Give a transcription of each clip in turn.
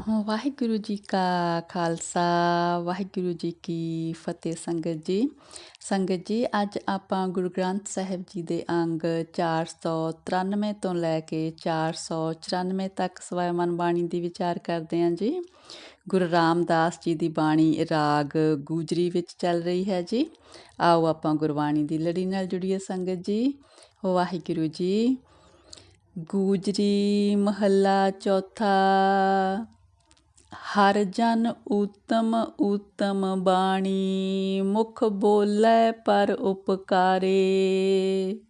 ਵਾਹਿਗੁਰੂ ਜੀ ਕਾ ਖਾਲਸਾ, ਵਾਹਿਗੁਰੂ ਜੀ ਕੀ ਫਤਿਹ ਸੰਗਤ ਜੀ। ਸੰਗਤ ਜੀ, ਅੱਜ ਆਪਾਂ ਗੁਰੂ ਗ੍ਰੰਥ ਸਾਹਿਬ ਜੀ ਦੇ ਅੰਗ 493 ਤੋਂ ਲੈ ਕੇ 494 ਤੱਕ ਸਵੈਮਨ ਬਾਣੀ ਦੀ ਵਿਚਾਰ ਕਰਦੇ ਹਾਂ ਜੀ। ਗੁਰੂ ਰਾਮਦਾਸ ਜੀ ਦੀ ਬਾਣੀ ਰਾਗ ਗੂਜਰੀ ਵਿੱਚ ਚੱਲ ਰਹੀ ਹੈ ਜੀ। ਆਓ ਆਪਾਂ ਗੁਰਬਾਣੀ ਦੀ ਲੜੀ ਨਾਲ ਜੁੜੀਏ ਸੰਗਤ ਜੀ। ਵਾਹਿਗੁਰੂ ਜੀ, ਗੂਜਰੀ ਮਹੱਲਾ ਚੌਥਾ ਹਰ ਜਨ ਉਤਮ ਉਤਮ ਬਾਣੀ, ਮੁਖ ਬੋਲੇ ਪਰ ਉਪਕਾਰੇ।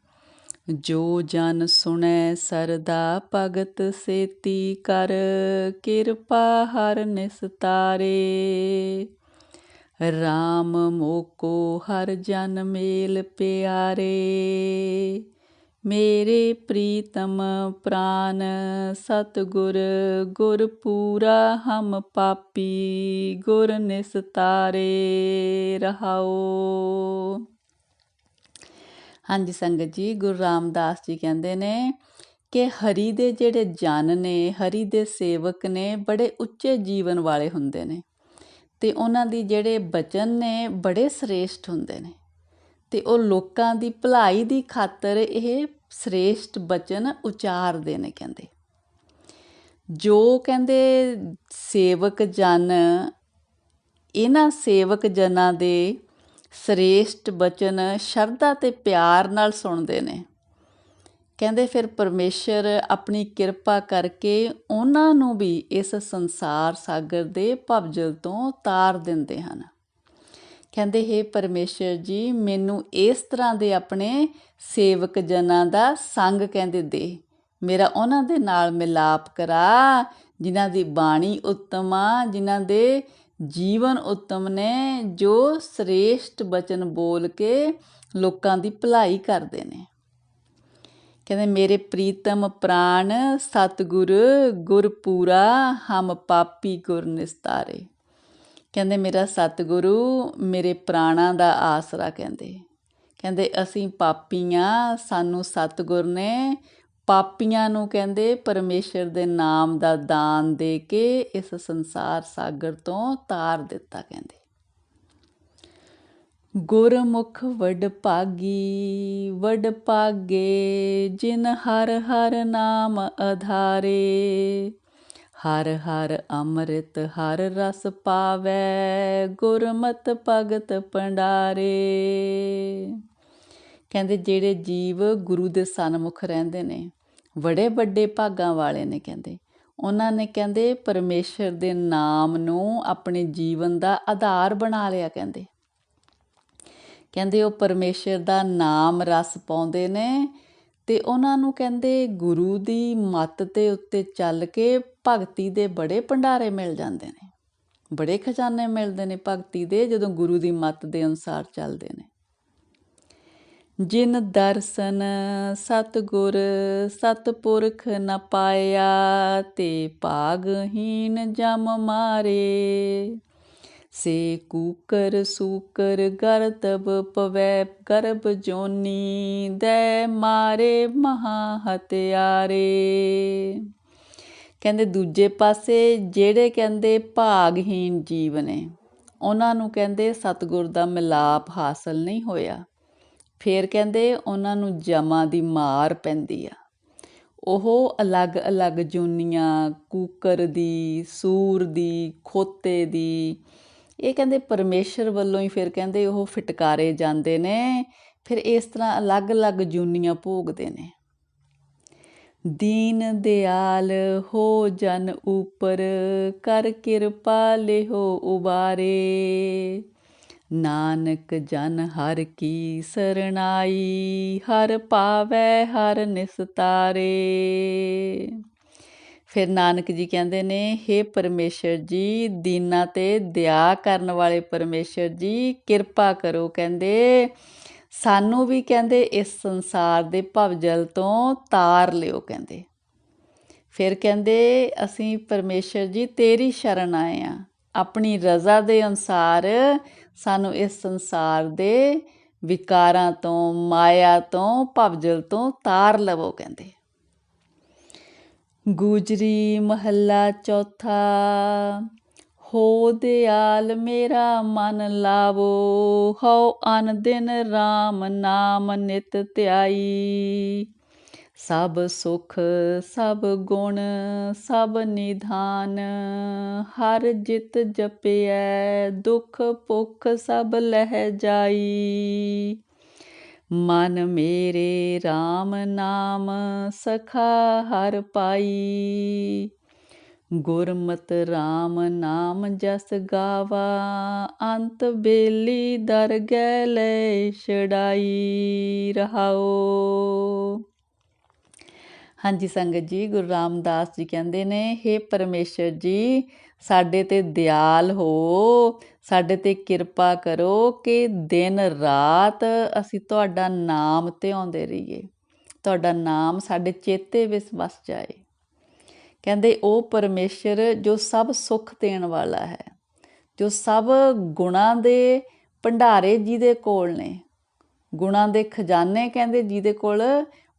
ਜੋ ਜਨ ਸੁਣੈ ਸਰਦਾ ਭਗਤ ਸੇਤੀ ਕਰ, ਕਿਰਪਾ ਹਰ ਨਿਸਤਾਰੇ। RAM ਮੋਕੋ ਹਰ ਜਨ ਮੇਲ ਪਿਆਰੇ। ਮੇਰੇ ਪ੍ਰੀਤਮ ਪ੍ਰਾਨ ਸਤਗੁਰ, ਗੁਰ ਪੂਰਾ ਹਮ ਪਾਪੀ, ਗੁਰ ਨਿਸਤਾਰੇ ਰਹਾਓ। ਹਾਂਜੀ ਸੰਗਤ ਜੀ, ਗੁਰੂ ਰਾਮਦਾਸ ਜੀ ਕਹਿੰਦੇ ਨੇ ਕਿ ਹਰੀ ਦੇ ਜਿਹੜੇ ਜਨ ਨੇ, ਹਰੀ ਦੇ ਸੇਵਕ ਨੇ, ਬੜੇ ਉੱਚੇ ਜੀਵਨ ਵਾਲੇ ਹੁੰਦੇ ਨੇ ਤੇ ਉਹਨਾਂ ਦੀ ਜਿਹੜੇ ਬਚਨ ਨੇ, ਬੜੇ ਸ੍ਰੇਸ਼ਟ ਹੁੰਦੇ ਨੇ। ਤੇ ਉਹ ਲੋਕਾਂ ਦੀ ਭਲਾਈ ਦੀ ਖਾਤਰ ਇਹ ਸ੍ਰੇਸ਼ਟ ਬਚਨ ਉਚਾਰਦੇ ਨੇ ਕਹਿੰਦੇ। ਜੋ ਕਹਿੰਦੇ ਸੇਵਕ ਜਨ, ਇਹਨਾਂ ਸੇਵਕ ਜਨਾਂ ਦੇ ਸ੍ਰੇਸ਼ਟ ਬਚਨ ਸ਼ਰਧਾ ਤੇ ਪਿਆਰ ਨਾਲ ਸੁਣਦੇ ਨੇ। ਕਹਿੰਦੇ ਫਿਰ ਪਰਮੇਸ਼ਰ ਆਪਣੀ ਕਿਰਪਾ ਕਰਕੇ ਉਹਨਾਂ ਨੂੰ ਵੀ ਇਸ ਸੰਸਾਰ ਸਾਗਰ ਦੇ ਭਵਜਲ ਤੋਂ ਤਾਰ ਦਿੰਦੇ ਹਨ। ਕਹਿੰਦੇ हे ਪਰਮੇਸ਼ਰ ਜੀ, ਮੈਨੂੰ ਇਸ ਤਰ੍ਹਾਂ ਦੇ ਆਪਣੇ ਸੇਵਕ ਜਨਾਂ ਦਾ ਸੰਗ ਕਹਿੰਦੇ, ਦੇ। ਮੇਰਾ ਉਹਨਾਂ ਦੇ ਨਾਲ ਮਿਲਾਪ ਕਰਾ, ਜਿਨ੍ਹਾਂ ਦੀ ਬਾਣੀ ਉੱਤਮ ਆ, ਜਿਨ੍ਹਾਂ ਦੇ ਜੀਵਨ ਉੱਤਮ ਨੇ, ਜੋ ਸ੍ਰੇਸ਼ਟ ਬਚਨ ਬੋਲ ਕੇ ਲੋਕਾਂ ਦੀ ਭਲਾਈ ਕਰਦੇ ਨੇ। ਕਹਿੰਦੇ, ਮੇਰੇ ਪ੍ਰੀਤਮ ਪ੍ਰਾਨ ਸਤਗੁਰ ਗੁਰਪੂਰਾ, ਹਮ ਪਾਪੀ ਗੁਰ ਨਿਸਤਾਰੇ। ਕਹਿੰਦੇ, ਮੇਰਾ ਸਤਿਗੁਰੂ ਮੇਰੇ ਪ੍ਰਾਣਾ ਦਾ ਆਸਰਾ ਕਹਿੰਦੇ। ਕਹਿੰਦੇ, ਅਸੀਂ ਪਾਪੀਆਂ, ਸਾਨੂੰ ਸਤਿਗੁਰ ਨੇ ਪਾਪੀਆਂ ਨੂੰ ਕਹਿੰਦੇ, ਪਰਮੇਸ਼ਰ ਦੇ ਨਾਮ ਦਾ ਦਾਨ ਦੇ ਕੇ ਇਸ ਸੰਸਾਰ ਸਾਗਰ ਤੋਂ ਤਾਰ ਦਿੱਤਾ ਕਹਿੰਦੇ। ਗੁਰਮੁਖ ਵਡ ਭਾਗੀ, ਵਡ ਭਾਗੇ, ਜਿਨ ਹਰ ਹਰ ਨਾਮ ਆਧਾਰੇ ਹਰ ਹਰ ਅੰਮ੍ਰਿਤ ਹਰ ਰਸ ਪਾਵੈ, ਗੁਰਮਤ ਭਗਤ ਪੰਡਾਰੇ ਕਹਿੰਦੇ ਜਿਹੜੇ ਜੀਵ ਗੁਰੂ ਦੇ ਸਨਮੁਖ ਰਹਿੰਦੇ ਨੇ ਬੜੇ ਵੱਡੇ ਭਾਗਾਂ ਵਾਲੇ ਨੇ ਕਹਿੰਦੇ। ਉਹਨਾਂ ਨੇ ਕਹਿੰਦੇ ਪਰਮੇਸ਼ਰ ਦੇ ਨਾਮ ਨੂੰ ਆਪਣੇ ਜੀਵਨ ਦਾ ਆਧਾਰ ਬਣਾ ਲਿਆ ਕਹਿੰਦੇ। ਕਹਿੰਦੇ ਉਹ ਪਰਮੇਸ਼ਰ ਦਾ ਨਾਮ ਰਸ ਪਾਉਂਦੇ ਨੇ ਤੇ ਉਹਨਾਂ ਨੂੰ ਕਹਿੰਦੇ ਗੁਰੂ ਦੀ ਮੱਤ ਦੇ ਉੱਤੇ ਚੱਲ ਕੇ ਭਗਤੀ ਦੇ ਬੜੇ ਭੰਡਾਰੇ ਮਿਲ ਜਾਂਦੇ ਨੇ। ਬੜੇ ਖਜ਼ਾਨੇ ਮਿਲਦੇ ਨੇ ਭਗਤੀ ਦੇ ਜਦੋਂ ਗੁਰੂ ਦੀ ਮੱਤ ਦੇ ਅਨੁਸਾਰ ਚੱਲਦੇ ਨੇ। ਜਿਨ ਦਰਸ਼ਨ ਸਤਗੁਰ ਸਤਪੁਰਖ ਨ ਪਾਇਆ ਤੇ ਭਾਗਹੀਨ ਜਮ ਮਾਰੇ। ਸੇ ਕੂਕਰ ਸੂਕਰ ਗਰਤਬ ਪਵੈ, ਗਰਭ ਜੋਨੀ ਦੇ ਮਾਰੇ ਮਹਾ ਹਤਿਆਰੇ। ਕਹਿੰਦੇ ਦੂਜੇ ਪਾਸੇ ਜਿਹੜੇ ਕਹਿੰਦੇ ਭਾਗਹੀਨ ਜੀਵ ਨੇ ਉਹਨਾਂ ਨੂੰ ਕਹਿੰਦੇ ਸਤਗੁਰ ਦਾ ਮਿਲਾਪ ਹਾਸਲ ਨਹੀਂ ਹੋਇਆ। ਫੇਰ ਕਹਿੰਦੇ ਉਹਨਾਂ ਨੂੰ ਜਮਾ ਦੀ ਮਾਰ ਪੈਂਦੀ ਆ। ਉਹ ਅਲੱਗ-ਅਲੱਗ ਜੂਨੀਆਂ, ਕੂਕਰ ਦੀ, ਸੂਰ ਦੀ, ਖੋਤੇ ਦੀ ਇਹ ਕਹਿੰਦੇ ਪਰਮੇਸ਼ਰ ਵੱਲੋਂ ਹੀ ਫਿਰ ਕਹਿੰਦੇ ਉਹ ਫਟਕਾਰੇ ਜਾਂਦੇ ਨੇ, ਫਿਰ ਇਸ ਤਰ੍ਹਾਂ ਅਲੱਗ-ਅਲੱਗ ਜੂਨੀਆਂ ਭੋਗਦੇ ਨੇ। ਦੀਨ ਦਿਆਲ ਹੋ ਜਨ ਉਪਰ, ਕਰ ਕਿਰਪਾ ਲਿਹੋ ਉਬਾਰੇ। ਨਾਨਕ ਜਨ ਹਰ ਕੀ ਸਰਣਾਈ, ਹਰ ਪਾਵੈ ਹਰ ਨਿਸਤਾਰੇ। ਫਿਰ ਨਾਨਕ ਜੀ ਕਹਿੰਦੇ ਨੇ हे ਪਰਮੇਸ਼ਰ ਜੀ, ਦੀਨਾ ਤੇ ਦਇਆ ਕਰਨ ਵਾਲੇ ਪਰਮੇਸ਼ਰ ਜੀ, ਕਿਰਪਾ ਕਰੋ ਕਹਿੰਦੇ। ਸਾਨੂੰ ਵੀ ਕਹਿੰਦੇ, ਇਸ ਸੰਸਾਰ ਦੇ ਭਵਜਲ ਤੋਂ ਤਾਰ ਲਿਓ ਕਹਿੰਦੇ। ਫਿਰ ਕਹਿੰਦੇ, ਅਸੀਂ ਪਰਮੇਸ਼ਰ ਜੀ, ਤੇਰੀ ਸ਼ਰਨ ਆਏ ਆ। ਆਪਣੀ ਰਜ਼ਾ ਦੇ ਅਨਸਾਰ ਸਾਨੂੰ ਇਸ ਸੰਸਾਰ ਦੇ ਵਿਕਾਰਾਂ ਤੋਂ, ਮਾਇਆ ਤੋਂ, ਭਵਜਲ ਤੋਂ ਤਾਰ ਲਵੋ ਕਹਿੰਦੇ। ਗੁਜਰੀ ਮਹੱਲਾ ਚੌਥਾ, ਹੋ ਦਿਆਲ ਮੇਰਾ ਮਨ ਲਾਵੋ, ਹਉ ਅਨ ਦਿਨ RAM ਨਾਮ ਨਿਤ ਧਿਆਈ। ਸਭ ਸੁਖ, ਸਭ ਗੁਣ, ਸਭ ਨਿਧਾਨ, ਹਰ ਜਿਤ ਜਪਿਐ, ਦੁਖ ਭੁਖ ਸਭ ਲਹਿ ਜਾਈ। ਮਨ ਮੇਰੇ RAM ਨਾਮ ਸਖਾ ਹਰ ਪਾਈ। ਗੁਰਮਤ RAM ਨਾਮ ਜਸ ਗਾਵਾ, ਅੰਤ ਬੇਲੀ ਦਰਗਹਿ ਲੈ ਛੜਾਈ ਰਹਾਓ। ਹਾਂਜੀ, ਸੰਗਤ ਜੀ, ਗੁਰੂ ਰਾਮਦਾਸ ਜੀ ਕਹਿੰਦੇ ਨੇ हे ਪਰਮੇਸ਼ਰ ਜੀ, ਸਾਡੇ ਤੇ ਦਿਆਲ ਹੋ, ਸਾਡੇ ਤੇ ਕਿਰਪਾ ਕਰੋ ਕਿ ਦਿਨ ਰਾਤ ਅਸੀਂ ਤੁਹਾਡਾ ਨਾਮ ਧਿਆਉਂਦੇ ਰਹੀਏ। ਤੁਹਾਡਾ ਨਾਮ ਸਾਡੇ ਚੇਤੇ ਵਿੱਚ ਵਸ ਜਾਏ। ਕਹਿੰਦੇ, ਉਹ ਪਰਮੇਸ਼ਰ ਜੋ ਸਭ ਸੁੱਖ ਦੇਣ ਵਾਲਾ ਹੈ, ਜੋ ਸਭ ਗੁਣਾਂ ਦੇ ਭੰਡਾਰੇ ਜਿਹਦੇ ਕੋਲ ਨੇ, ਗੁਣਾਂ ਦੇ ਖਜ਼ਾਨੇ ਕਹਿੰਦੇ ਜਿਹਦੇ ਕੋਲ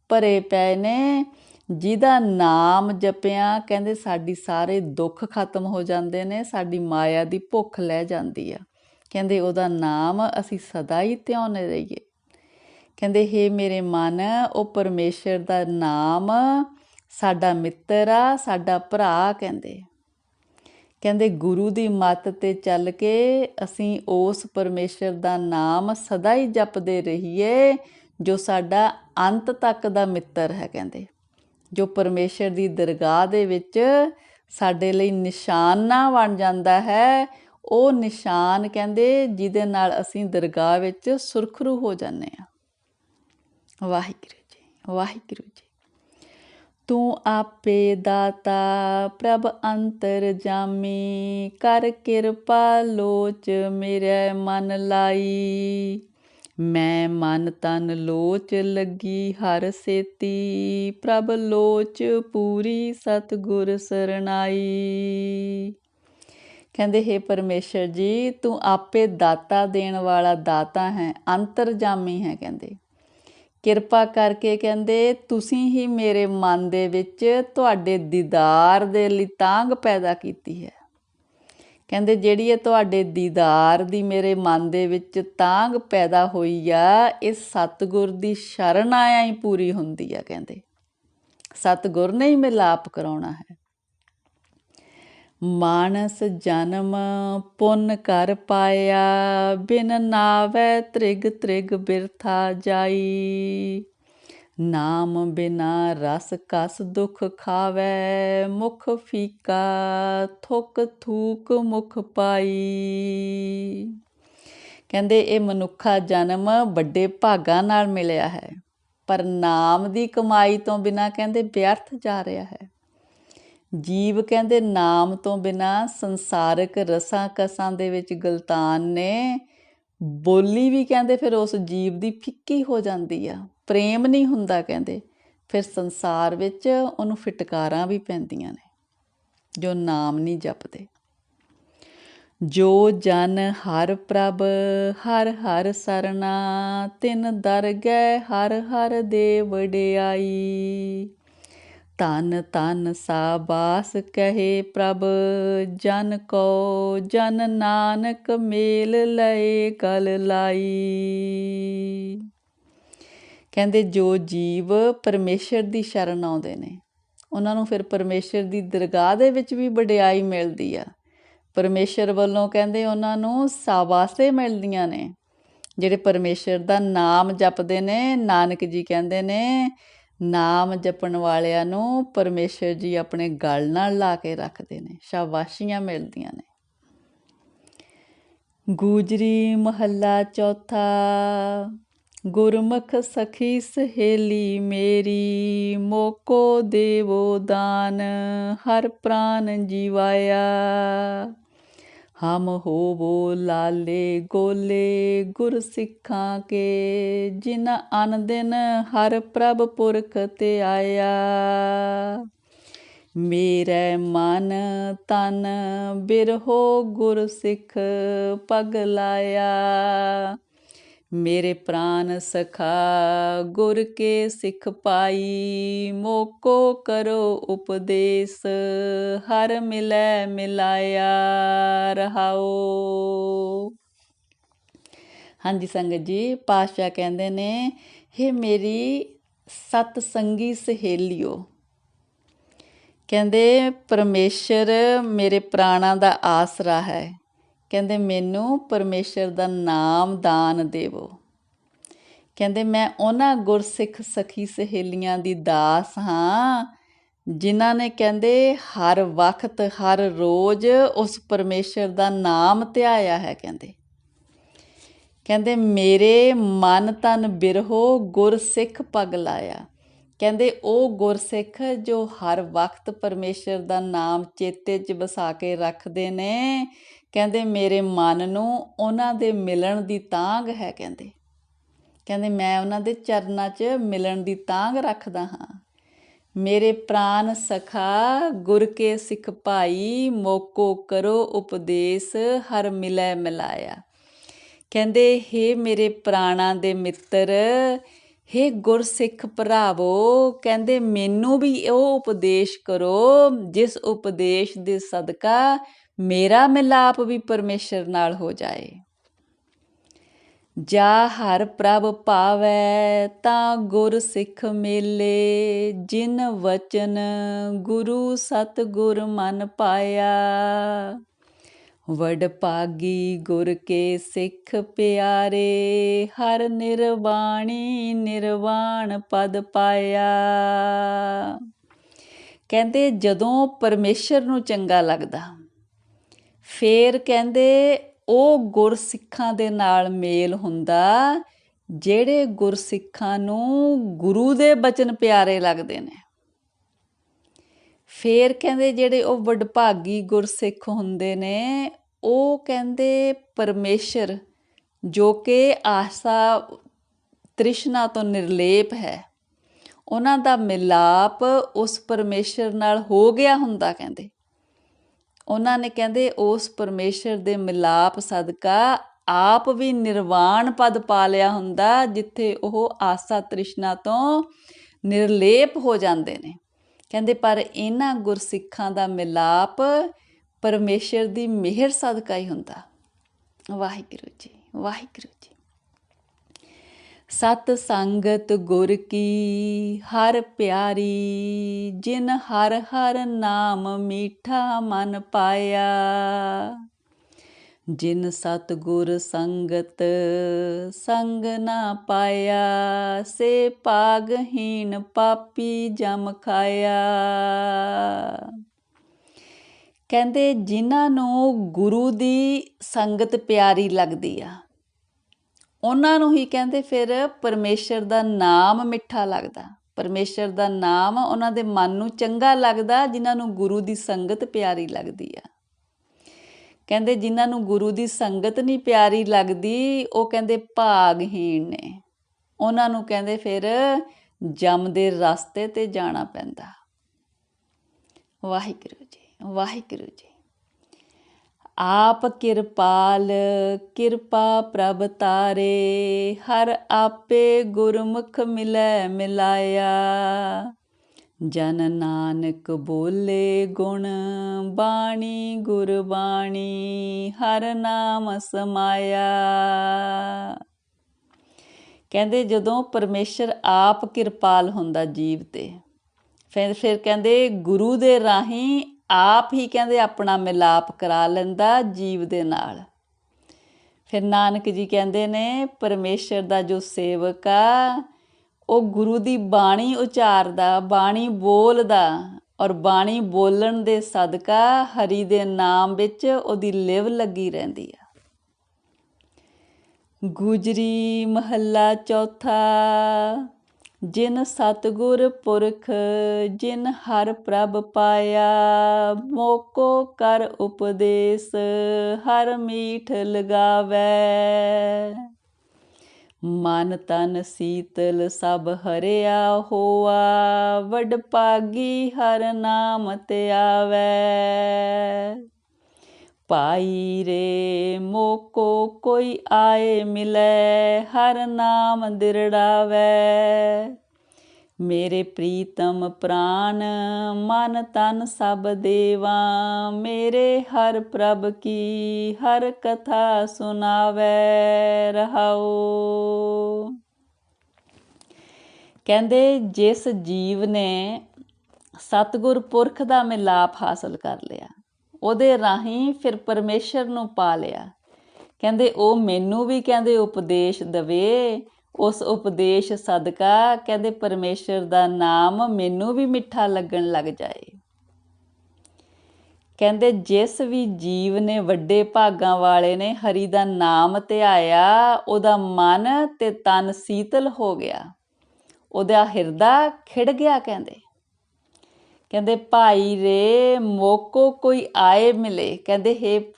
ਭਰੇ ਪਏ ਨੇ ਜਿਹਦਾ ਨਾਮ ਜਪਿਆ, ਕਹਿੰਦੇ ਸਾਡੀ ਸਾਰੇ ਦੁੱਖ ਖਤਮ ਹੋ ਜਾਂਦੇ ਨੇ, ਸਾਡੀ ਮਾਇਆ ਦੀ ਭੁੱਖ ਲੈ ਜਾਂਦੀ ਆ। ਕਹਿੰਦੇ ਉਹਦਾ ਨਾਮ ਅਸੀਂ ਸਦਾ ਹੀ ਧਿਆਉਨੇ ਰਹੀਏ। ਕਹਿੰਦੇ, ਹੇ ਮੇਰੇ ਮਨ, ਉਹ ਪਰਮੇਸ਼ਰ ਦਾ ਨਾਮ ਸਾਡਾ ਮਿੱਤਰ ਆ, ਸਾਡਾ ਭਰਾ ਕਹਿੰਦੇ ਕਹਿੰਦੇ, ਗੁਰੂ ਦੀ ਮੱਤ ਤੇ ਚੱਲ ਕੇ ਅਸੀਂ ਉਸ ਪਰਮੇਸ਼ਰ ਦਾ ਨਾਮ ਸਦਾ ਹੀ ਜਪਦੇ ਰਹੀਏ, ਜੋ ਸਾਡਾ ਅੰਤ ਤੱਕ ਦਾ ਮਿੱਤਰ ਹੈ, ਕਹਿੰਦੇ। ਜੋ ਪਰਮੇਸ਼ਰ ਦੀ ਦਰਗਾਹ ਦੇ ਵਿੱਚ ਸਾਡੇ ਲਈ ਨਿਸ਼ਾਨਾ ਬਣ ਜਾਂਦਾ ਹੈ, ਉਹ ਨਿਸ਼ਾਨ ਕਹਿੰਦੇ ਜਿਹਦੇ ਨਾਲ ਅਸੀਂ ਦਰਗਾਹ ਵਿੱਚ ਸੁਰਖਰੂ ਹੋ ਜਾਂਦੇ ਆ ਵਾਹਿਗੁਰੂ ਜੀ ਵਾਹਿਗੁਰੂ ਜੀ। ਤੂੰ ਆਪੇ ਦਾਤਾ, ਪ੍ਰਭ ਅੰਤਰ ਜਾਮੀ, ਕਰ ਕਿਰਪਾ ਲੋਚ ਮੇਰੇ ਮਨ ਲਾਈ। ਮੈਂ ਮਨ ਤਨ ਲੋਚ ਲੱਗੀ ਹਰ ਸੇਤੀ। ਪ੍ਰਭ ਲੋਚ ਪੂਰੀ ਸਤਗੁਰ ਸਰਣਾਈ। ਕਹਿੰਦੇ, ਹੈ ਪਰਮੇਸ਼ਰ ਜੀ, ਤੂੰ ਆਪੇ ਦਾਤਾ ਦੇਣ ਵਾਲਾ ਦਾਤਾ ਹੈ, ਅੰਤਰਜਾਮੀ ਹੈ ਕਹਿੰਦੇ। ਕਿਰਪਾ ਕਰਕੇ ਕਹਿੰਦੇ, ਤੁਸੀਂ ਹੀ ਮੇਰੇ ਮਨ ਦੇ ਵਿੱਚ ਤੁਹਾਡੇ ਦੀਦਾਰ ਦੇ ਲਈ ਤਾਂਗ ਪੈਦਾ ਕੀਤੀ ਹੈ। ਕਹਿੰਦੇ ਜਿਹੜੀ ਇਹ ਤੁਹਾਡੇ ਦੀਦਾਰ ਦੀ ਮੇਰੇ ਮਨ ਦੇ ਵਿੱਚ ਤਾਂਗ ਪੈਦਾ ਹੋਈ ਆ, ਇਹ ਸਤਗੁਰ ਦੀ ਸ਼ਰਨ ਆਇਆ ਹੀ ਪੂਰੀ ਹੁੰਦੀ ਆ ਕਹਿੰਦੇ। ਸਤਗੁਰ ਨੇ ਹੀ ਮਿਲਾਪ ਕਰਾਉਣਾ ਹੈ। ਮਾਨਸ ਜਨਮ ਪੁੰਨ ਕਰ ਪਾਇਆ, ਬਿਨ ਨਾਵੇ ਤ੍ਰਿਗ ਤ੍ਰਿਗ ਬਿਰਥਾ ਜਾਈ। ਨਾਮ ਬਿਨਾ ਰਸ ਕਸ ਦੁਖ ਖਾਵੇ, ਮੁਖ ਫੀਕਾ ਥੁਕ ਥੂਕ ਮੁਖ ਪਾਈ। ਕਹਿੰਦੇ ਇਹ ਮਨੁੱਖਾ ਜਨਮ ਵੱਡੇ ਭਾਗਾਂ ਨਾਲ ਮਿਲਿਆ ਹੈ, ਪਰ ਨਾਮ ਦੀ ਕਮਾਈ ਤੋਂ ਬਿਨਾ ਕਹਿੰਦੇ ਵਿਅਰਥ ਜਾ ਰਿਹਾ ਹੈ। ਜੀਵ ਕਹਿੰਦੇ ਨਾਮ ਤੋਂ ਬਿਨਾ ਸੰਸਾਰਕ ਰਸਾਂ ਕਸਾਂ ਦੇ ਵਿੱਚ ਗਲਤਾਨ ਨੇ, ਬੋਲੀ ਵੀ ਕਹਿੰਦੇ ਫਿਰ ਉਸ ਜੀਵ ਦੀ ਫਿੱਕੀ ਹੋ ਜਾਂਦੀ ਆ। ਪ੍ਰੇਮ ਨਹੀਂ ਹੁੰਦਾ ਕਹਿੰਦੇ, ਫਿਰ ਸੰਸਾਰ ਵਿੱਚ ਉਹਨੂੰ ਫਟਕਾਰਾਂ ਵੀ ਪੈਂਦੀਆਂ ਨੇ, ਜੋ ਨਾਮ ਨਹੀਂ ਜਪਦੇ। ਜੋ ਜਨ ਹਰ ਪ੍ਰਭ, ਹਰ ਹਰ ਸਰਨਾ ਤਿਨ ਦਰਗਹਿ ਹਰ ਹਰ ਦੇ ਵਡਿਆਈ ਤਨ ਤਨ ਸਾਬਾਸ ਕਹੇ ਪ੍ਰਭ, ਜਨ ਕੋ ਜਨ ਨਾਨਕ ਮੇਲ ਲਏ ਕਲ ਲਾਈ। ਕਹਿੰਦੇ ਜੋ ਜੀਵ ਪਰਮੇਸ਼ਰ ਦੀ ਸ਼ਰਨ ਆਉਂਦੇ ਨੇ, ਉਹਨਾਂ ਨੂੰ ਫਿਰ ਪਰਮੇਸ਼ਰ ਦੀ ਦਰਗਾਹ ਦੇ ਵਿੱਚ ਵੀ ਵਡਿਆਈ ਮਿਲਦੀ ਆ। ਪਰਮੇਸ਼ਰ ਵੱਲੋਂ ਕਹਿੰਦੇ ਉਹਨਾਂ ਨੂੰ ਸਾਬਾਸੇ ਮਿਲਦੀਆਂ ਨੇ, ਜਿਹੜੇ ਪਰਮੇਸ਼ਰ ਦਾ ਨਾਮ ਜਪਦੇ ਨੇ, ਨਾਨਕ ਜੀ ਕਹਿੰਦੇ ਨੇ, ਨਾਮ ਜਪਣ ਵਾਲਿਆਂ ਨੂੰ ਪਰਮੇਸ਼ਰ ਜੀ ਆਪਣੇ ਗਲ ਨਾਲ ਲਾ ਕੇ ਰੱਖਦੇ ਨੇ, ਸ਼ਾਬਾਸ਼ੀਆਂ ਮਿਲਦੀਆਂ ਨੇ। ਗੂਜਰੀ ਮਹੱਲਾ ਚੌਥਾ। ਗੁਰਮੁਖ ਸਖੀ ਸਹੇਲੀ ਮੇਰੀ, ਮੋਕੋ ਦੇਵੋ ਦਾਨ, ਹਰ ਪ੍ਰਾਨ ਜੀਵਾਇਆ। ਹਮ ਹੋਵੋ ਲਾਲੇ ਗੋਲੇ ਗੁਰ ਸਿੱਖਾਂ ਕੇ, ਜਿਨ ਅਨ ਦਿਨ ਹਰ ਪ੍ਰਭ ਪੁਰਖ ਤੇ ਆਇਆ। ਮੇਰੇ ਮਨ ਤਨ ਬਿਰਹੋ ਗੁਰ ਸਿੱਖ ਪਗ ਲਾਇਆ। ਮੇਰੇ ਪ੍ਰਾਨ ਸਖਾ, ਗੁਰ ਕੇ ਸਿੱਖ ਪਾਈ, ਮੋਕੋ ਕਰੋ ਉਪਦੇਸ, ਹਰ ਮਿਲੈ ਮਿਲਾਇਆ ਰਹਾਓ। ਹਾਂਜੀ ਸੰਗਤ ਜੀ, ਪਾਤਸ਼ਾਹ ਕਹਿੰਦੇ ਨੇ हे ਮੇਰੀ ਸਤ ਸੰਗੀ ਸਹੇਲਿਓ, ਕਹਿੰਦੇ ਪਰਮੇਸ਼ਰ ਮੇਰੇ ਪ੍ਰਾਣਾਂ ਦਾ ਆਸਰਾ ਹੈ। ਕਹਿੰਦੇ, ਮੈਨੂੰ ਪਰਮੇਸ਼ਰ ਦਾ ਨਾਮ ਦਾਨ ਦੇਵੋ। ਕਹਿੰਦੇ, ਮੈਂ ਉਹਨਾਂ ਗੁਰਸਿੱਖ ਸਖੀ ਸਹੇਲੀਆਂ ਦੀ ਦਾਸ ਹਾਂ, ਜਿਨ੍ਹਾਂ ਨੇ ਕਹਿੰਦੇ, ਹਰ ਵਕਤ, ਹਰ ਰੋਜ਼ ਉਸ ਪਰਮੇਸ਼ਰ ਦਾ ਨਾਮ ਧਿਆਇਆ ਹੈ, ਕਹਿੰਦੇ। ਕਹਿੰਦੇ, ਮੇਰੇ ਮਨ ਤਨ ਬਿਰਹੋ ਗੁਰਸਿੱਖ ਪਗ ਲਾਇਆ। ਕਹਿੰਦੇ ਉਹ ਗੁਰਸਿੱਖ ਜੋ ਹਰ ਵਕਤ ਪਰਮੇਸ਼ਰ ਦਾ ਨਾਮ ਚੇਤੇ 'ਚ ਵਸਾ ਕੇ ਰੱਖਦੇ ਨੇ। ਕਹਿੰਦੇ ਮੇਰੇ ਮਨ ਨੂੰ ਉਹਨਾਂ ਦੇ ਮਿਲਣ ਦੀ ਤਾਂਗ ਹੈ ਕਹਿੰਦੇ। ਕਹਿੰਦੇ ਮੈਂ ਉਹਨਾਂ ਦੇ ਚਰਨਾਂ 'ਚ ਮਿਲਣ ਦੀ ਤਾਂਗ ਰੱਖਦਾ ਹਾਂ। ਮੇਰੇ ਪ੍ਰਾਨ ਸਖਾ, ਗੁਰ ਕੇ ਸਿੱਖ ਭਾਈ, ਮੋਕੋ ਕਰੋ ਉਪਦੇਸ, ਹਰ ਮਿਲੈ ਮਿਲਾਇਆ। ਕਹਿੰਦੇ हे ਮੇਰੇ ਪ੍ਰਾਣਾਂ ਦੇ ਮਿੱਤਰ ਹੇ ਗੁਰਸਿੱਖ ਭਰਾਵੋ, ਕਹਿੰਦੇ ਮੈਨੂੰ ਵੀ ਉਹ ਉਪਦੇਸ਼ ਕਰੋ, ਜਿਸ ਉਪਦੇਸ਼ ਦੇ ਸਦਕਾ ਮੇਰਾ ਮਿਲਾਪ ਵੀ ਪਰਮੇਸ਼ਰ ਨਾਲ ਹੋ ਜਾਏ। ਜਾ ਹਰ ਪ੍ਰਭ ਪਾਵੈ, ਤਾਂ ਗੁਰ ਸਿੱਖ ਮੇਲੇ, ਜਿਨ ਵਚਨ ਗੁਰੂ ਸਤ ਗੁਰ ਮਨ ਪਾਇਆ। ਵਡ ਪਾਗੀ ਗੁਰ ਕੇ ਸਿੱਖ ਪਿਆਰੇ, ਹਰ ਨਿਰਵਾਣੀ ਨਿਰਵਾਣ ਪਦ ਪਾਇਆ। ਕਹਿੰਦੇ, ਜਦੋਂ ਪਰਮੇਸ਼ਰ ਨੂੰ ਚੰਗਾ ਲੱਗਦਾ, ਫੇਰ ਕਹਿੰਦੇ, ਉਹ ਗੁਰਸਿੱਖਾਂ ਦੇ ਨਾਲ ਮੇਲ ਹੁੰਦਾ, ਜਿਹੜੇ ਗੁਰਸਿੱਖਾਂ ਨੂੰ ਗੁਰੂ ਦੇ ਬਚਨ ਪਿਆਰੇ ਲੱਗਦੇ ਨੇ। ਫਿਰ ਕਹਿੰਦੇ ਜਿਹੜੇ ਉਹ ਵਡਭਾਗੀ ਗੁਰਸਿੱਖ ਹੁੰਦੇ ਨੇ, ਉਹ ਕਹਿੰਦੇ ਪਰਮੇਸ਼ਰ, ਜੋ ਕਿ ਆਸਾ ਤ੍ਰਿਸ਼ਨਾ ਤੋਂ ਨਿਰਲੇਪ ਹੈ। ਉਹਨਾਂ ਦਾ ਮਿਲਾਪ ਉਸ ਪਰਮੇਸ਼ਰ ਨਾਲ ਹੋ ਗਿਆ ਹੁੰਦਾ ਕਹਿੰਦੇ। ਉਹਨਾਂ ਨੇ ਕਹਿੰਦੇ, ਉਸ ਪਰਮੇਸ਼ਰ ਦੇ ਮਿਲਾਪ ਸਦਕਾ ਆਪ ਵੀ ਨਿਰਵਾਣ ਪਦ ਪਾ ਲਿਆ ਹੁੰਦਾ, ਜਿੱਥੇ ਉਹ ਆਸਾ ਤ੍ਰਿਸ਼ਨਾ ਤੋਂ ਨਿਰਲੇਪ ਹੋ ਜਾਂਦੇ ਨੇ। ਕਹਿੰਦੇ, ਪਰ ਇਹਨਾਂ ਗੁਰਸਿੱਖਾਂ ਦਾ ਮਿਲਾਪ ਪਰਮੇਸ਼ਰ ਦੀ ਮਿਹਰ ਸਦਕਾ ਹੀ ਹੁੰਦਾ। ਵਾਹਿਗੁਰੂ ਜੀ ਵਾਹਿਗੁਰੂ ਜੀ। ਸਤ ਸੰਗਤ ਗੁਰ ਕੀ, ਹਰ ਪਿਆਰੀ, ਜਿਨ ਹਰ ਹਰ ਨਾਮ ਮੀਠਾ ਮਨ ਪਾਇਆ। ਜਿਨ ਸਤਗੁਰ ਸੰਗਤ ਸੰਗ ਨਾ ਪਾਇਆ, ਸੇ ਪਾਗਹੀਨ ਪਾਪੀ ਜਮ ਖਾਇਆ। ਕਹਿੰਦੇ ਜਿਨ੍ਹਾਂ ਨੂੰ ਗੁਰੂ ਦੀ ਸੰਗਤ ਪਿਆਰੀ ਲੱਗਦੀ ਆ, ਉਹਨਾਂ ਨੂੰ ਹੀ ਕਹਿੰਦੇ ਫਿਰ ਪਰਮੇਸ਼ਰ ਦਾ ਨਾਮ ਮਿੱਠਾ ਲੱਗਦਾ। ਪਰਮੇਸ਼ਰ ਦਾ ਨਾਮ ਉਹਨਾਂ ਦੇ ਮਨ ਨੂੰ ਚੰਗਾ ਲੱਗਦਾ, ਜਿਨ੍ਹਾਂ ਨੂੰ ਗੁਰੂ ਦੀ ਸੰਗਤ ਪਿਆਰੀ ਲੱਗਦੀ ਆ। ਕਹਿੰਦੇ ਜਿਨ੍ਹਾਂ ਨੂੰ ਗੁਰੂ ਦੀ ਸੰਗਤ ਨਹੀਂ ਪਿਆਰੀ ਲੱਗਦੀ, ਉਹ ਕਹਿੰਦੇ ਭਾਗਹੀਣ ਨੇ। ਉਹਨਾਂ ਨੂੰ ਕਹਿੰਦੇ ਫਿਰ ਜਮ ਦੇ ਰਸਤੇ ਤੇ ਜਾਣਾ ਪੈਂਦਾ। ਵਾਹਿਗੁਰੂ ਜੀ ਵਾਹਿਗੁਰੂ ਜੀ। ਆਪ ਕਿਰਪਾਲ, ਕਿਰਪਾ ਪ੍ਰਭ ਤਾਰੇ, ਹਰ ਆਪੇ ਗੁਰਮੁਖ ਮਿਲੈ ਮਿਲਾਇਆ। ਜਨ ਨਾਨਕ ਬੋਲੇ ਗੁਣ, ਬਾਣੀ ਗੁਰਬਾਣੀ, ਹਰ ਨਾਮ ਸਮਾਇਆ। ਕਹਿੰਦੇ ਜਦੋਂ ਪਰਮੇਸ਼ਰ ਆਪ ਕਿਰਪਾਲ ਹੁੰਦਾ ਜੀਵ ਤੇ, ਫਿਰ ਫਿਰ ਕਹਿੰਦੇ ਗੁਰੂ ਦੇ ਰਾਹੀਂ ਆਪ ਹੀ ਕਹਿੰਦੇ ਆਪਣਾ ਮਿਲਾਪ ਕਰਾ ਲੈਂਦਾ ਜੀਵ ਦੇ ਨਾਲ। ਫਿਰ ਨਾਨਕ ਜੀ ਕਹਿੰਦੇ ਨੇ, ਪਰਮੇਸ਼ਰ ਦਾ ਜੋ ਸੇਵਕ ਆ ਉਹ ਗੁਰੂ ਦੀ ਬਾਣੀ ਉਚਾਰਦਾ, ਬਾਣੀ ਬੋਲਦਾ ਔਰ ਬਾਣੀ ਬੋਲਣ ਦੇ ਸਦਕਾ ਹਰੀ ਦੇ ਨਾਮ ਵਿੱਚ ਉਹਦੀ ਲਿਵ ਲੱਗੀ ਰਹਿੰਦੀ ਆ। ਗੁਜਰੀ ਮਹੱਲਾ ਚੌਥਾ, ਜਿਨ ਸਤਗੁਰ ਪੁਰਖ, ਜਿਨ ਹਰ ਪ੍ਰਭ ਪਾਇਆ, ਮੋਕੋ ਕਰ ਉਪਦੇਸ, ਹਰ ਮੀਠ ਲਗਾਵੇ। ਮਨ ਤਨ ਸੀਤਲ ਸਭ ਹਰਿਆ ਹੋਆ, ਵਡ ਪਾਗੀ ਹਰ ਨਾਮ ਤੇ ਆਵੇ। ਪਾਈ ਰੇ, ਮੋਕੋ ਕੋਈ ਆਏ ਮਿਲੇ, ਹਰ ਨਾਮ ਦਿਰੜਾਵੇ। ਮੇਰੇ ਪ੍ਰੀਤਮ ਪ੍ਰਾਨ, ਮਨ ਤਨ ਸਭ ਦੇਵਾ, ਮੇਰੇ ਹਰ ਪ੍ਰਭ ਕੀ ਹਰ ਕਥਾ ਸੁਨਾਵੇ ਰਹਾਓ ਕਹਿੰਦੇ ਜਿਸ ਜੀਵ ਨੇ ਸਤਿਗੁਰ ਪੁਰਖ ਦਾ ਮਿਲਾਪ ਹਾਸਲ ਕਰ ਲਿਆ, ਉਹਦੇ ਰਾਹੀਂ ਫਿਰ ਪਰਮੇਸ਼ਰ ਨੂੰ ਪਾ ਲਿਆ। ਕਹਿੰਦੇ ਉਹ ਮੈਨੂੰ ਵੀ ਕਹਿੰਦੇ ਉਪਦੇਸ਼ ਦਵੇ ਉਸ ਉਪਦੇਸ਼ ਸਦਕਾ, ਕਹਿੰਦੇ ਪਰਮੇਸ਼ਰ ਦਾ ਨਾਮ ਮੈਨੂੰ ਵੀ ਮਿੱਠਾ ਲੱਗਣ ਲੱਗ ਜਾਏ। ਕਹਿੰਦੇ ਜਿਸ ਵੀ ਜੀਵ ਨੇ ਵੱਡੇ ਭਾਗਾਂ ਵਾਲੇ ਨੇ ਹਰੀ ਦਾ ਨਾਮ ਧਿਆਇਆ, ਉਹਦਾ ਮਨ ਤੇ ਤਨ ਸੀਤਲ ਹੋ ਗਿਆ। ਉਹਦਾ ਹਿਰਦਾ ਖਿੜ ਗਿਆ ਕਹਿੰਦੇ। ਕਹਿੰਦੇ ਭਾਈ ਰੇ, ਮੋਕੋ ਕੋਈ ਆਏ ਮਿਲੇ। ਕਹਿੰਦੇ ਹੇ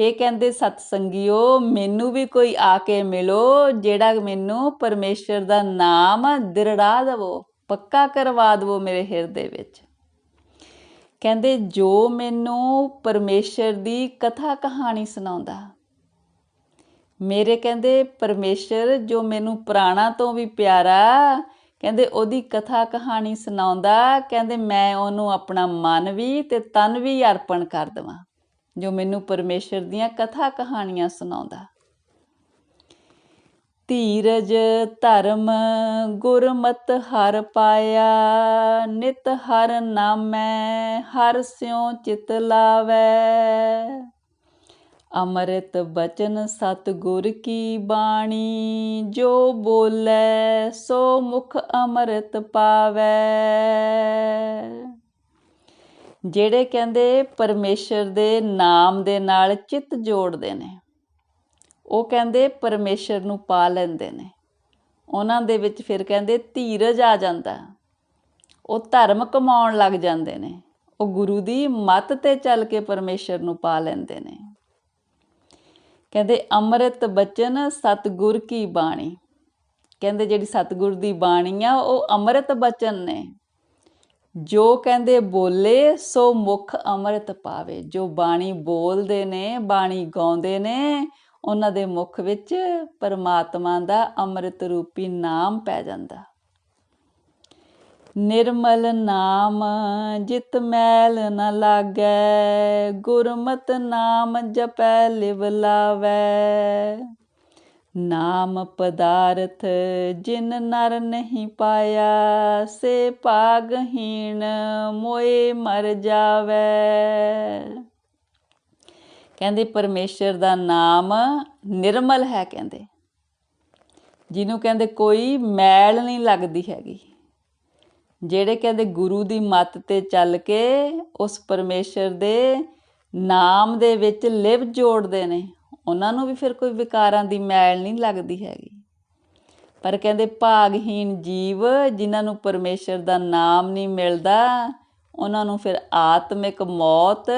ਹੇ ਕਹਿੰਦੇ ਸਤ ਸੰਗਿਓ ਮੈਨੂੰ ਵੀ ਕੋਈ ਆ ਕੇ ਮਿਲੋ, ਜਿਹੜਾ ਮੈਨੂੰ ਪਰਮੇਸ਼ਰ ਦਾ ਨਾਮ ਦਿਰੜਾ ਦਵੋ, ਪੱਕਾ ਕਰਵਾ ਦਵੋ ਮੇਰੇ ਹਿਰਦੇ ਵਿੱਚ। ਕਹਿੰਦੇ, ਜੋ ਮੈਨੂੰ ਪਰਮੇਸ਼ਰ ਦੀ ਕਥਾ ਕਹਾਣੀ ਸੁਣਾਉਂਦਾ, ਮੇਰੇ ਕਹਿੰਦੇ, ਪਰਮੇਸ਼ਰ ਜੋ ਮੈਨੂੰ ਪ੍ਰਾਣਾ ਤੋਂ ਵੀ ਪਿਆਰਾ, ਕਹਿੰਦੇ, ਉਹਦੀ ਕਥਾ ਕਹਾਣੀ ਸੁਣਾਉਂਦਾ, ਕਹਿੰਦੇ, ਮੈਂ ਉਹਨੂੰ ਆਪਣਾ ਮਨ ਵੀ ਤੇ ਤਨ ਵੀ ਅਰਪਣ ਕਰ ਦਵਾਂ। ਜੋ ਮੈਨੂੰ ਪਰਮੇਸ਼ਰ ਦੀਆਂ ਕਥਾ ਕਹਾਣੀਆਂ ਸੁਣਾਉਂਦਾ। ਧੀਰਜ, ਧਰਮ, ਗੁਰਮਤ ਹਰ ਪਾਇਆ, ਨਿਤ ਹਰ ਨਾਮੈ, ਹਰ ਸਿਉ ਚਿਤ ਲਾਵੈ। ਅੰਮ੍ਰਿਤ ਬਚਨ ਸਤਿਗੁਰ ਕੀ ਬਾਣੀ, ਜੋ ਬੋਲੇ ਸੋ ਮੁਖ ਅੰਮ੍ਰਿਤ ਪਾਵੈ। ਜਿਹੜੇ ਕਹਿੰਦੇ ਪਰਮੇਸ਼ਰ ਦੇ ਨਾਮ ਦੇ ਨਾਲ ਚਿੱਤ ਜੋੜਦੇ ਨੇ, ਉਹ ਕਹਿੰਦੇ ਪਰਮੇਸ਼ਰ ਨੂੰ ਪਾ ਲੈਂਦੇ ਨੇ। ਉਹਨਾਂ ਦੇ ਵਿੱਚ ਫਿਰ ਕਹਿੰਦੇ ਧੀਰਜ ਆ ਜਾਂਦਾ। ਉਹ ਧਰਮ ਕਮਾਉਣ ਲੱਗ ਜਾਂਦੇ ਨੇ। ਉਹ ਗੁਰੂ ਦੀ ਮੱਤ ਤੇ ਚੱਲ ਕੇ ਪਰਮੇਸ਼ਰ ਨੂੰ ਪਾ ਲੈਂਦੇ ਨੇ। ਕਹਿੰਦੇ ਅੰਮ੍ਰਿਤ ਬਚਨ ਸਤਗੁਰ ਕੀ ਬਾਣੀ। ਕਹਿੰਦੇ ਜਿਹੜੀ ਸਤਗੁਰ ਦੀ ਬਾਣੀ ਆ, ਉਹ ਅੰਮ੍ਰਿਤ ਬਚਨ ਨੇ। ਜੋ ਕਹਿੰਦੇ ਬੋਲੇ, ਸੋ ਮੁਖ ਅੰਮ੍ਰਿਤ ਪਾਵੇ। ਜੋ ਬਾਣੀ ਬੋਲਦੇ ਨੇ, ਬਾਣੀ ਗਾਉਂਦੇ ਨੇ, ਉਹਨਾਂ ਦੇ ਮੁਖ ਵਿੱਚ ਪਰਮਾਤਮਾ ਦਾ ਅੰਮ੍ਰਿਤ ਰੂਪੀ ਨਾਮ ਪੈ ਜਾਂਦਾ। ਨਿਰਮਲ ਨਾਮ ਜਿਤ ਮੈਲ ਨ ਲਾਗੈ, ਗੁਰਮਤ ਨਾਮ ਜਪੈ ਲਿਵ ਲਾਵੈ। ਨਾਮ ਪਦਾਰਥ ਜਿਨ ਨਰ ਨਹੀਂ ਪਾਇਆ, ਸੇ ਭਾਗਹੀਣ ਮੋਏ ਮਰ ਜਾਵੇ। ਕਹਿੰਦੇ ਪਰਮੇਸ਼ਰ ਦਾ ਨਾਮ ਨਿਰਮਲ ਹੈ ਕਹਿੰਦੇ। ਜਿਹਨੂੰ ਕਹਿੰਦੇ ਕੋਈ ਮੈਲ ਨਹੀਂ ਲੱਗਦੀ ਹੈਗੀ। ਜਿਹੜੇ ਕਹਿੰਦੇ ਗੁਰੂ ਦੀ ਮੱਤ ਤੇ ਚੱਲ ਕੇ ਉਸ ਪਰਮੇਸ਼ਰ ਦੇ ਨਾਮ ਦੇ ਵਿੱਚ ਲਿਵ ਜੋੜਦੇ ਨੇ। ਉਹਨਾਂ ਨੂੰ ਵੀ ਫਿਰ ਕੋਈ ਵਿਕਾਰਾਂ ਦੀ ਮੈਲ ਨਹੀਂ ਲੱਗਦੀ ਹੈਗੀ। ਪਰ ਕਹਿੰਦੇ ਭਾਗਹੀਣ ਜੀਵ ਜਿਨ੍ਹਾਂ ਨੂੰ ਪਰਮੇਸ਼ਰ ਦਾ ਨਾਮ ਨਹੀਂ ਮਿਲਦਾ, ਉਹਨਾਂ ਨੂੰ ਫਿਰ ਆਤਮਿਕ ਮੌਤ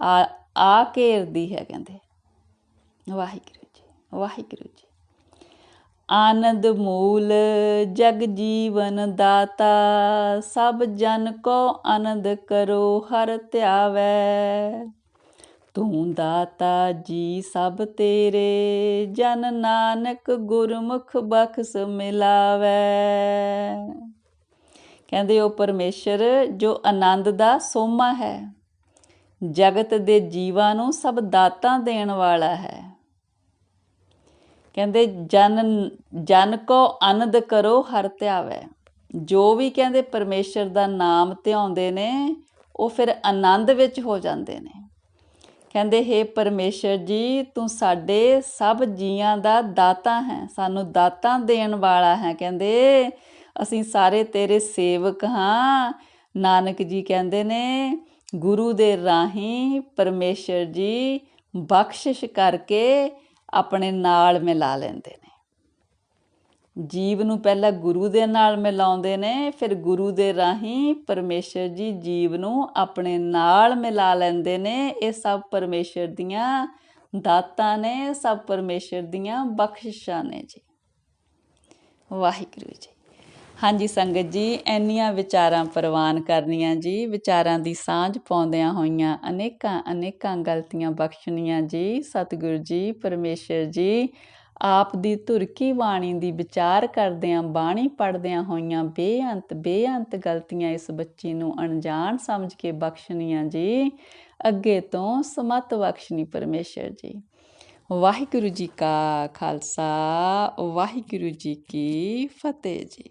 ਆ ਆ ਘੇਰਦੀ ਹੈ ਕਹਿੰਦੇ। ਵਾਹਿਗੁਰੂ ਜੀ ਵਾਹਿਗੁਰੂ ਜੀ। ਆਨੰਦ ਮੂਲ, ਜਗ ਜੀਵਨ ਦਾਤਾ, ਸਭ ਜਨ ਕੋ ਆਨੰਦ ਕਰੋ, ਹਰ ਧਿਆਵੈ। ਤੂੰ ਦਾਤਾ ਜੀ ਸਭ ਤੇਰੇ, ਜਨ ਨਾਨਕ ਗੁਰਮੁਖ ਬਖਸ ਮਿਲਾਵੈ। ਕਹਿੰਦੇ ਉਹ ਪਰਮੇਸ਼ਰ ਜੋ ਆਨੰਦ ਦਾ ਸੋਮਾ ਹੈ, ਜਗਤ ਦੇ ਜੀਵਾਂ ਨੂੰ ਸਭ ਦਾਤਾਂ ਦੇਣ ਵਾਲਾ ਹੈ। ਕਹਿੰਦੇ ਜਨ ਜਨ ਕੋ ਆਨੰਦ ਕਰੋ, ਹਰ ਧਿਆਵੈ। ਜੋ ਵੀ ਕਹਿੰਦੇ ਪਰਮੇਸ਼ਰ ਦਾ ਨਾਮ ਧਿਆਉਂਦੇ ਨੇ, ਉਹ ਫਿਰ ਆਨੰਦ ਵਿੱਚ ਹੋ ਜਾਂਦੇ ਨੇ। ਕਹਿੰਦੇ हे ਪਰਮੇਸ਼ਰ ਜੀ, ਤੂੰ ਸਾਡੇ ਸਭ ਜੀਆਂ ਦਾ ਦਾਤਾ ਹੈ, ਸਾਨੂੰ ਦਾਤਾਂ ਦੇਣ ਵਾਲਾ ਹੈ। ਕਹਿੰਦੇ, ਅਸੀਂ ਸਾਰੇ ਤੇਰੇ ਸੇਵਕ ਹਾਂ। ਨਾਨਕ ਜੀ ਕਹਿੰਦੇ ਨੇ, ਗੁਰੂ ਦੇ ਰਾਹੀਂ ਪਰਮੇਸ਼ਰ ਜੀ ਬਖਸ਼ਿਸ਼ ਕਰਕੇ ਆਪਣੇ ਨਾਲ ਮਿਲਾ ਲੈਂਦੇ ਨੇ। ਜੀਵ ਨੂੰ ਪਹਿਲਾਂ ਗੁਰੂ ਦੇ ਨਾਲ ਮਿਲਾਉਂਦੇ ਨੇ, ਫਿਰ ਗੁਰੂ ਦੇ ਰਾਹੀਂ ਪਰਮੇਸ਼ਰ ਜੀ ਜੀਵ ਨੂੰ ਆਪਣੇ ਨਾਲ ਮਿਲਾ ਲੈਂਦੇ ਨੇ। ਇਹ ਸਭ ਪਰਮੇਸ਼ਰ ਦੀਆਂ ਦਾਤਾਂ ਨੇ, ਸਭ ਪਰਮੇਸ਼ਰ ਦੀਆਂ ਬਖਸ਼ਿਸ਼ਾਂ ਨੇ ਜੀ। ਵਾਹਿਗੁਰੂ ਜੀ। ਹਾਂਜੀ ਸੰਗਤ ਜੀ, ਇੰਨੀਆਂ ਵਿਚਾਰਾਂ ਪ੍ਰਵਾਨ ਕਰਨੀਆਂ ਜੀ, ਵਿਚਾਰਾਂ ਦੀ ਸਾਂਝ ਪਾਉਂਦਿਆਂ ਹੋਈਆਂ ਅਨੇਕਾਂ ਅਨੇਕਾਂ ਗਲਤੀਆਂ ਬਖਸ਼ਣੀਆਂ ਜੀ। ਸਤਿਗੁਰੂ ਜੀ, ਪਰਮੇਸ਼ਰ ਜੀ ਆਪ ਦੀ ਧੁਰਕੀ ਬਾਣੀ ਦੀ ਵਿਚਾਰ ਕਰਦਿਆਂ ਬਾਣੀ ਪੜਦਿਆਂ ਹੋਈਆਂ ਬੇਅੰਤ ਬੇਅੰਤ ਗਲਤੀਆਂ ਇਸ ਬੱਚੀ ਨੂੰ ਅਣਜਾਣ ਸਮਝ ਕੇ ਬਖਸ਼ਣੀਆਂ ਜੀ। ਅੱਗੇ ਤੋਂ ਸਮਤ ਬਖਸ਼ਣੀ ਪਰਮੇਸ਼ਰ ਜੀ। ਵਾਹਿਗੁਰੂ ਜੀ ਕਾ ਖਾਲਸਾ, ਵਾਹਿਗੁਰੂ ਜੀ ਕੀ ਫਤਿਹ ਜੀ।